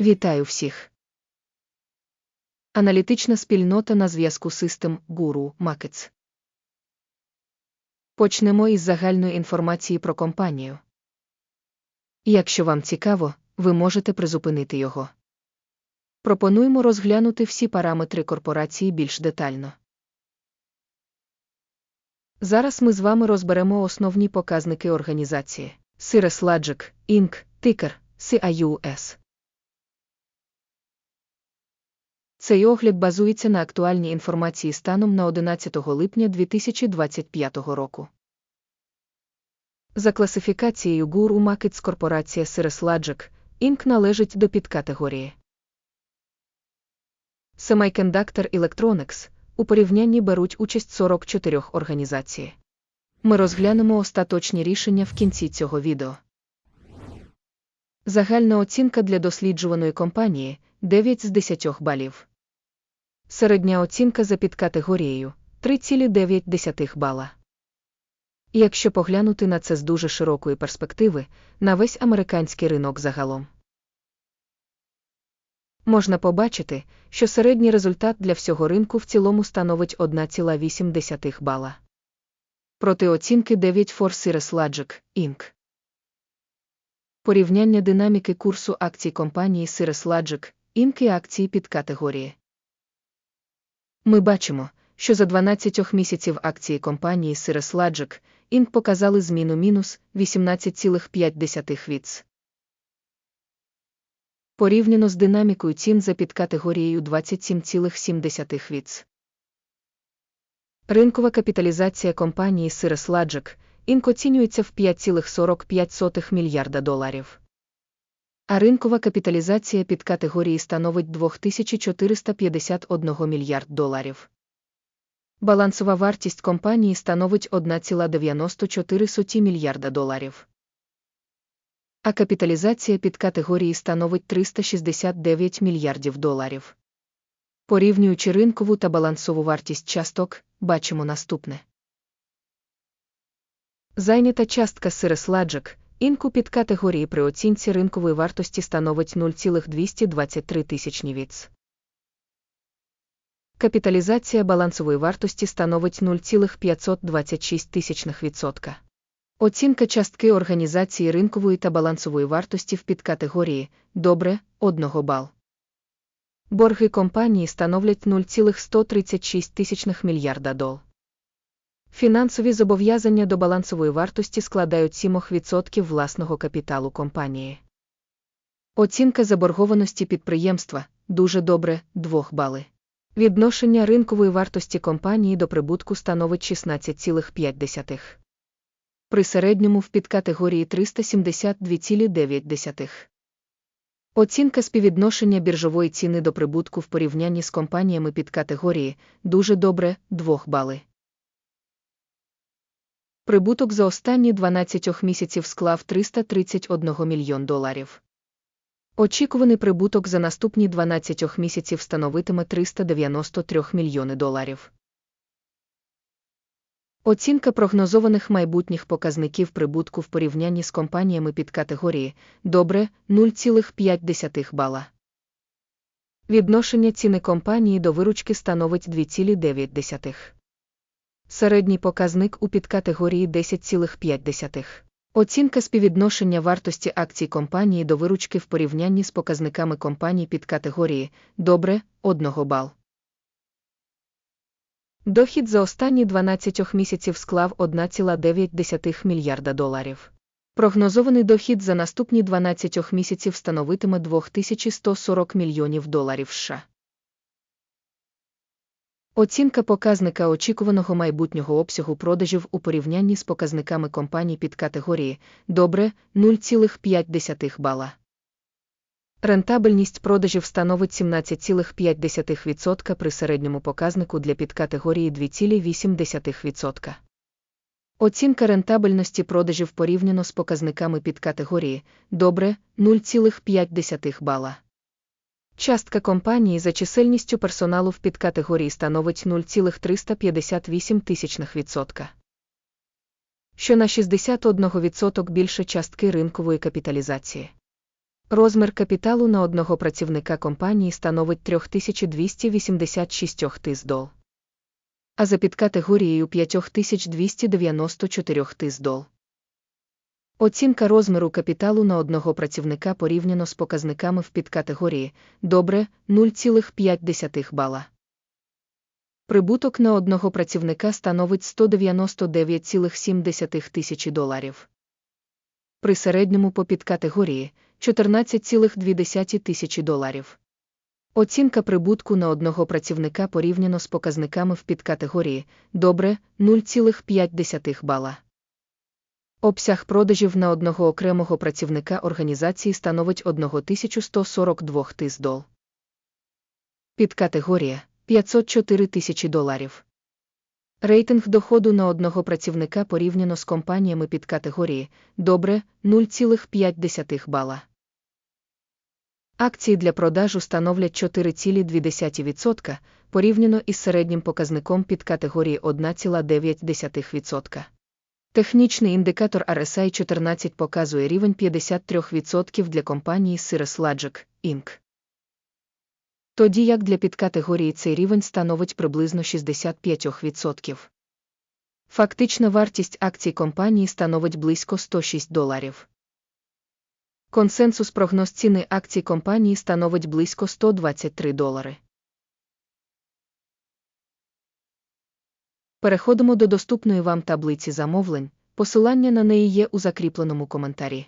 Вітаю всіх. Аналітична спільнота на зв'язку System Guru Markets. Почнемо із загальної інформації про компанію. Якщо вам цікаво, ви можете призупинити його. Пропонуємо розглянути всі параметри корпорації більш детально. Зараз ми з вами розберемо основні показники організації. Cirrus Logic, Inc., тикер, CIUS. Цей огляд базується на актуальній інформації станом на 11 липня 2025 року. За класифікацією Guru Markets корпорація Cirrus Logic, Inc. належить до підкатегорії. Semiconductor Electronics у порівнянні беруть участь 44 організацій. Ми розглянемо остаточні рішення в кінці цього відео. Загальна оцінка для досліджуваної компанії 9 з 10 балів. Середня оцінка за підкатегорією 3,9 бала. Якщо поглянути на це з дуже широкої перспективи, на весь американський ринок загалом. Можна побачити, що середній результат для всього ринку в цілому становить 1,8 бала. Проти оцінки 9 for Cirrus Logic, Inc. Порівняння динаміки курсу акцій компанії Cirrus Logic, Inc. і акції під категорії. Ми бачимо, що за 12 місяців акції компанії Cirrus Logic, Inc. показали зміну мінус 18,5 віц. Порівняно з динамікою цін за підкатегорією 27,7 віц. Ринкова капіталізація компанії Cirrus Logic, Inc. оцінюється в 5,45 мільярда доларів. А ринкова капіталізація під категорії становить 2451 мільярд доларів. Балансова вартість компанії становить 1,94 мільярда доларів. А капіталізація під категорії становить 369 мільярдів доларів. Порівнюючи ринкову та балансову вартість часток, бачимо наступне. Зайнята частка Logic, Інку під категорії при оцінці ринкової вартості становить 0,223 тисячні віц. Капіталізація балансової вартості становить 0,526 тисячних відсотка. Оцінка частки організації ринкової та балансової вартості в підкатегорії добре 1 бал. Борги компанії становлять 0,136 тисячних мільярда дол. Фінансові зобов'язання до балансової вартості складають 7% власного капіталу компанії. Оцінка заборгованості підприємства дуже добре 2 бали. Відношення ринкової вартості компанії до прибутку становить 16,5. При середньому в підкатегорії 372,9. Оцінка співвідношення біржової ціни до прибутку в порівнянні з компаніями під категорії дуже добре 2 бали. Прибуток за останні 12 місяців склав 331 мільйон доларів. Очікуваний прибуток за наступні 12 місяців становитиме 393 мільйони доларів. Оцінка прогнозованих майбутніх показників прибутку в порівнянні з компаніями під категорії добре 0,5 бала. Відношення ціни компанії до виручки становить 2,9. Середній показник у підкатегорії 10,5. Оцінка співвідношення вартості акцій компанії до виручки в порівнянні з показниками компаній під категорії добре 1 бал. Дохід за останні 12 місяців склав 1,9 мільярда доларів. Прогнозований дохід за наступні 12 місяців становитиме 2140 мільйонів доларів США. Оцінка показника очікуваного майбутнього обсягу продажів у порівнянні з показниками компаній під категорії добре 0,5 бала. Рентабельність продажів становить 17,5% при середньому показнику для підкатегорії 2,8%. Оцінка рентабельності продажів порівняно з показниками підкатегорії добре 0,5 бала. Частка компанії за чисельністю персоналу в підкатегорії становить 0,358 тисячних відсотка. Що на 61% більше частки ринкової капіталізації. Розмір капіталу на одного працівника компанії становить 3286 тис дол. А за підкатегорією 5294 тис дол. Оцінка розміру капіталу на одного працівника порівняно з показниками в підкатегорії добре 0,5 бала. Прибуток на одного працівника становить 199,7 тисячі доларів. При середньому по підкатегорії 14,2 тисячі доларів. Оцінка прибутку на одного працівника порівняно з показниками в підкатегорії добре 0,5 бала. Обсяг продажів на одного окремого працівника організації становить 1142 тис дол. Підкатегорія 504 тисячі доларів. Рейтинг доходу на одного працівника порівняно з компаніями підкатегорії добре 0,5 бала. Акції для продажу становлять 4,2% порівняно із середнім показником підкатегорії 1,9%. Технічний індикатор RSI 14 показує рівень 53% для компанії Cirrus Logic, Inc. Тоді як для підкатегорії цей рівень становить приблизно 65%. Фактична вартість акцій компанії становить близько 106 доларів. Консенсус прогноз ціни акцій компанії становить близько 123 долари. Переходимо до доступної вам таблиці замовлень, посилання на неї є у закріпленому коментарі.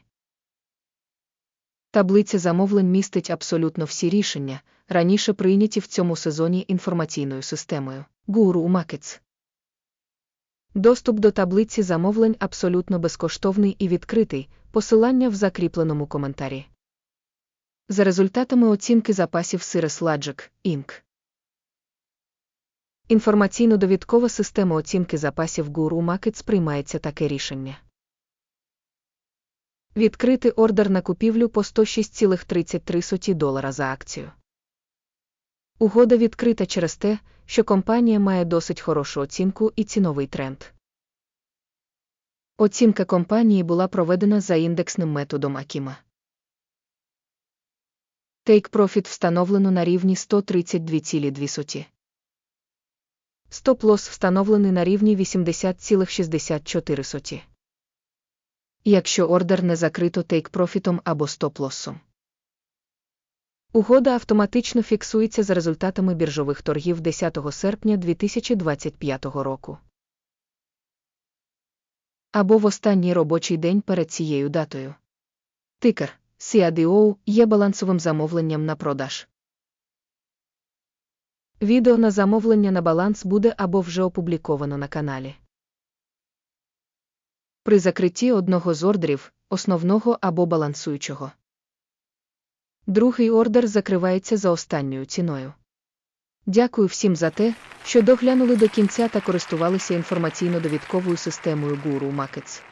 Таблиця замовлень містить абсолютно всі рішення, раніше прийняті в цьому сезоні інформаційною системою Guru Markets. Доступ до таблиці замовлень абсолютно безкоштовний і відкритий, посилання в закріпленому коментарі. За результатами оцінки запасів Cirrus Logic, Inc. Інформаційно-довідкова система оцінки запасів Guru Markets приймається таке рішення. Відкрити ордер на купівлю по 106,33 долара за акцію. Угода відкрита через те, що компанія має досить хорошу оцінку і ціновий тренд. Оцінка компанії була проведена за індексним методом Акіма. Take Profit встановлено на рівні 132,2. Стоп-лосс встановлений на рівні 80,64. соті. Якщо ордер не закрито тейк-профітом або стоп-лоссом. Угода автоматично фіксується за результатами біржових торгів 10 серпня 2025 року. Або в останній робочий день перед цією датою. Тикер CADO є балансовим замовленням на продаж. Відео на замовлення на баланс буде або вже опубліковано на каналі. При закритті одного з ордерів, основного або балансуючого. Другий ордер закривається за останньою ціною. Дякую всім за те, що доглянули до кінця та користувалися інформаційно-довідковою системою Guru Markets.